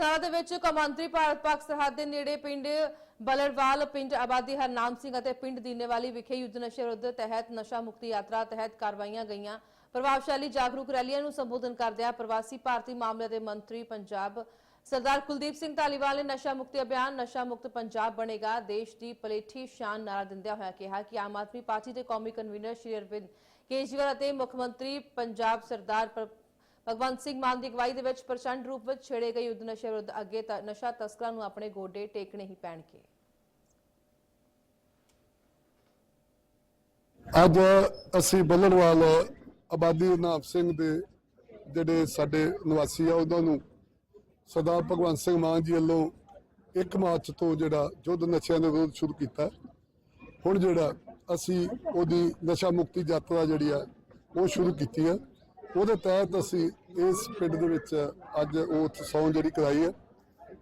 ਹਜ਼ਾਰਾਂ ਦੇ ਵਿੱਚ ਕੌਮਾਂਤਰੀ ਭਾਰਤ ਪਾਕ ਸਰਹੱਦ ਦੇ ਨੇੜੇ ਪਿੰਡ ਬਲੜਵਾਲ, ਪਿੰਡ ਆਬਾਦੀ ਹਰਨਾਮ ਸਿੰਘ ਅਤੇ ਪਿੰਡ ਦੀਨੇਵਾਲੀ ਵਿਖੇ ਯੁੱਧ ਨਸ਼ੇ ਵਿਰੁੱਧ ਤਹਿਤ ਨਸ਼ਾ ਮੁਕਤੀ ਯਾਤਰਾ ਤਹਿਤ ਕਾਰਵਾਈਆਂ ਗਈਆਂ। ਪ੍ਰਭਾਵਸ਼ਾਲੀ ਜਾਗਰੂਕ ਰੈਲੀਆਂ ਨੂੰ ਸੰਬੋਧਨ ਕਰਦਿਆਂ ਪ੍ਰਵਾਸੀ ਭਾਰਤੀ ਮਾਮਲੇ ਦੇ ਮੰਤਰੀ ਪੰਜਾਬ ਸਰਦਾਰ ਕੁਲਦੀਪ ਸਿੰਘ ਧਾਲੀਵਾਲ ਨੇ ਨਸ਼ਾ ਮੁਕਤੀ ਅਭਿਆਨ, ਨਸ਼ਾ ਮੁਕਤ ਪੰਜਾਬ ਬਣੇਗਾ, ਦੇਸ਼ ਦੀ ਪਲੇਠੀ ਸ਼ਾਨ ਨਾਰਾ ਦਿੰਦਿਆਂ ਹੋਇਆ ਕਿਹਾ ਕਿ ਆਮ ਆਦਮੀ ਪਾਰਟੀ ਦੇ ਕੌਮੀ ਕਨਵੀਨਰ ਸ਼੍ਰੀ ਅਰਵਿੰਦ ਕੇਜਰੀਵਾਲ ਅਤੇ ਮੁੱਖ ਮੰਤਰੀ ਪੰਜਾਬ ਸਰਦਾਰ ਭਗਵੰਤ ਸਿੰਘ ਮਾਨ ਦੀ ਅਗਵਾਈ ਦੇ ਵਿੱਚ ਪ੍ਰਚੰਡ ਰੂਪ ਵਿੱਚ ਛੇੜੇ ਗਏ ਯੁੱਧ ਨਸ਼ੇ ਵਿਰੁੱਧ ਅੱਗੇ ਨਸ਼ਾ ਤਸਕਰਾਂ ਨੂੰ ਆਪਣੇ ਗੋਡੇ ਟੇਕਣੇ ਹੀ ਪੈਣਗੇ। ਅੱਜ ਅਸੀਂ ਬੱਲਣਵਾਲ ਆਬਾਦੀ ਨਾਮ ਸਿੰਘ ਦੇ ਜਿਹੜੇ ਸਾਡੇ ਨਿਵਾਸੀ ਆ, ਉਹਨਾਂ ਨੂੰ ਸਰਦਾਰ ਭਗਵੰਤ ਸਿੰਘ ਮਾਨ ਜੀ ਵੱਲੋਂ 1 ਮਾਰਚ ਤੋਂ ਜਿਹੜਾ ਯੁੱਧ ਨਸ਼ਿਆਂ ਦੇ ਵਿਰੁੱਧ ਸ਼ੁਰੂ ਕੀਤਾ। ਹੁਣ ਜਿਹੜਾ ਅਸੀਂ ਉਹਦੀ ਨਸ਼ਾ ਮੁਕਤੀ ਯਾਤਰਾ ਜਿਹੜੀ ਆ, ਉਹ ਸ਼ੁਰੂ ਕੀਤੀ ਹੈ ਉਹਦੇ ਤਹਿਤ ਅਸੀਂ ਇਸ ਪਿੰਡ ਦੇ ਵਿੱਚ ਅੱਜ ਉਹ ਸੌਂ ਜਿਹੜੀ ਕਰਾਈ ਹੈ।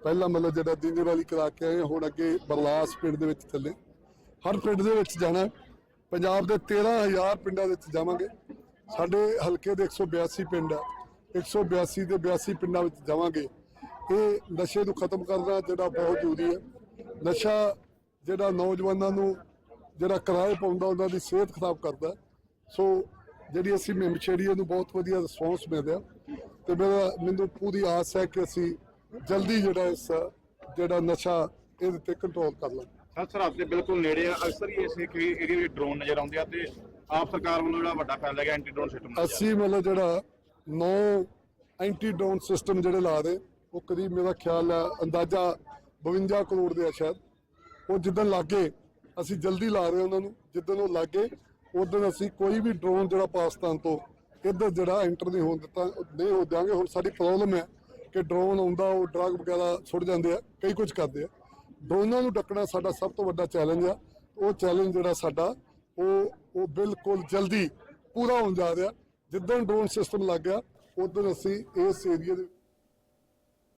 ਪਹਿਲਾਂ ਮਤਲਬ ਜਿਹੜਾ ਦੀਨੇ ਵਾਲੀ ਕਰਾ ਕੇ ਆਏ ਹਾਂ, ਹੁਣ ਅੱਗੇ ਬਰਲਾਸ ਪਿੰਡ ਦੇ ਵਿੱਚ ਥੱਲੇ ਹਰ ਪਿੰਡ ਦੇ ਵਿੱਚ ਜਾਣਾ ਪੰਜਾਬ ਦੇ 13000 ਪਿੰਡਾਂ ਦੇ ਵਿੱਚ ਜਾਵਾਂਗੇ। ਸਾਡੇ ਹਲਕੇ ਦੇ 182 ਪਿੰਡ ਆ। 182 ਦੇ 82 ਪਿੰਡਾਂ ਵਿੱਚ ਜਾਵਾਂਗੇ। ਇਹ ਨਸ਼ੇ ਨੂੰ ਖਤਮ ਕਰਨਾ ਜਿਹੜਾ ਬਹੁਤ ਜ਼ਰੂਰੀ ਹੈ। ਨਸ਼ਾ ਜਿਹੜਾ ਨੌਜਵਾਨਾਂ ਨੂੰ ਜਿਹੜਾ ਕਿਰਾਏ ਪਾਉਂਦਾ ਉਹਨਾਂ ਦੀ ਸਿਹਤ ਖਰਾਬ ਕਰਦਾ। ਸੋ ਜਿਹੜੀ ਅਸੀਂ ਮੁਹਿੰਮ ਛੇੜੀ ਉਹਨੂੰ ਬਹੁਤ ਵਧੀਆ ਰਿਸਪੌਂਸ ਮਿਲ ਰਿਹਾ ਤੇ ਮੇਰਾ ਮੈਨੂੰ ਪੂਰੀ ਆਸ ਹੈ ਕਿ ਅਸੀਂ ਜਲਦੀ ਜਿਹੜਾ ਇਸ ਜਿਹੜਾ ਨਸ਼ਾ ਇਹਦੇ ਤੇ ਕੰਟਰੋਲ ਕਰ ਲਾਂਗੇ। ਸਰ ਸਰਹੱਦ ਦੇ ਬਿਲਕੁਲ ਨੇੜੇ ਆ। ਅਕਸਰ ਹੀ ਇਸ ਏਰੀਆ ਵਿੱਚ ਡਰੋਨ ਨਜ਼ਰ ਆਉਂਦੇ ਆ ਤੇ ਆਪ ਸਰਕਾਰ ਵੱਲੋਂ ਜਿਹੜਾ ਵੱਡਾ ਫੈਸਲਾ ਗਿਆ ਐਂਟੀ ਡਰੋਨ ਸਿਸਟਮ ਅਸੀਂ ਮਤਲਬ ਜਿਹੜਾ ਨੌ ਐਂਟੀ ਡਰੋਨ ਸਿਸਟਮ ਜਿਹੜੇ ਲਾ ਦੇ ਉਹ ਕਰੀਬ ਮੇਰਾ ਖਿਆਲ ਹੈ ਅੰਦਾਜ਼ਾ 52 ਕਰੋੜ ਦੇ ਆ ਸ਼ਾਇਦ। ਉਹ ਜਿੱਦਣ ਲੱਗੇ ਅਸੀਂ ਜਲਦੀ ਲਾ ਰਹੇ ਉਹਨਾਂ ਨੂੰ। ਜਿੱਦਣ ਉਹ ਲੱਗੇ ਉਦੋਂ ਅਸੀਂ ਕੋਈ ਵੀ ਡਰੋਨ ਜਿਹੜਾ ਪਾਕਿਸਤਾਨ ਤੋਂ ਇੱਧਰ ਜਿਹੜਾ ਐਂਟਰ ਨਹੀਂ ਹੋਣ ਦਿੱਤਾ, ਨਹੀਂ ਹੋ ਦਿਆਂਗੇ। ਹੁਣ ਸਾਡੀ ਪ੍ਰੋਬਲਮ ਹੈ ਕਿ ਡਰੋਨ ਆਉਂਦਾ, ਉਹ ਡਰਗ ਵਗੈਰਾ ਸੁੱਟ ਜਾਂਦੇ ਆ, ਕਈ ਕੁਝ ਕਰਦੇ ਆ। ਡਰੋਨਾਂ ਨੂੰ ਡੱਕਣਾ ਸਾਡਾ ਸਭ ਤੋਂ ਵੱਡਾ ਚੈਲੰਜ ਆ। ਉਹ ਚੈਲੰਜ ਜਿਹੜਾ ਸਾਡਾ, ਉਹ ਉਹ ਬਿਲਕੁਲ ਜਲਦੀ ਪੂਰਾ ਹੋਣ ਜਾ ਰਿਹਾ। ਜਿੱਦਣ ਡਰੋਨ ਸਿਸਟਮ ਲੱਗ ਗਿਆ, ਉਦੋਂ ਅਸੀਂ ਇਸ ਏਰੀਆ ਦੇ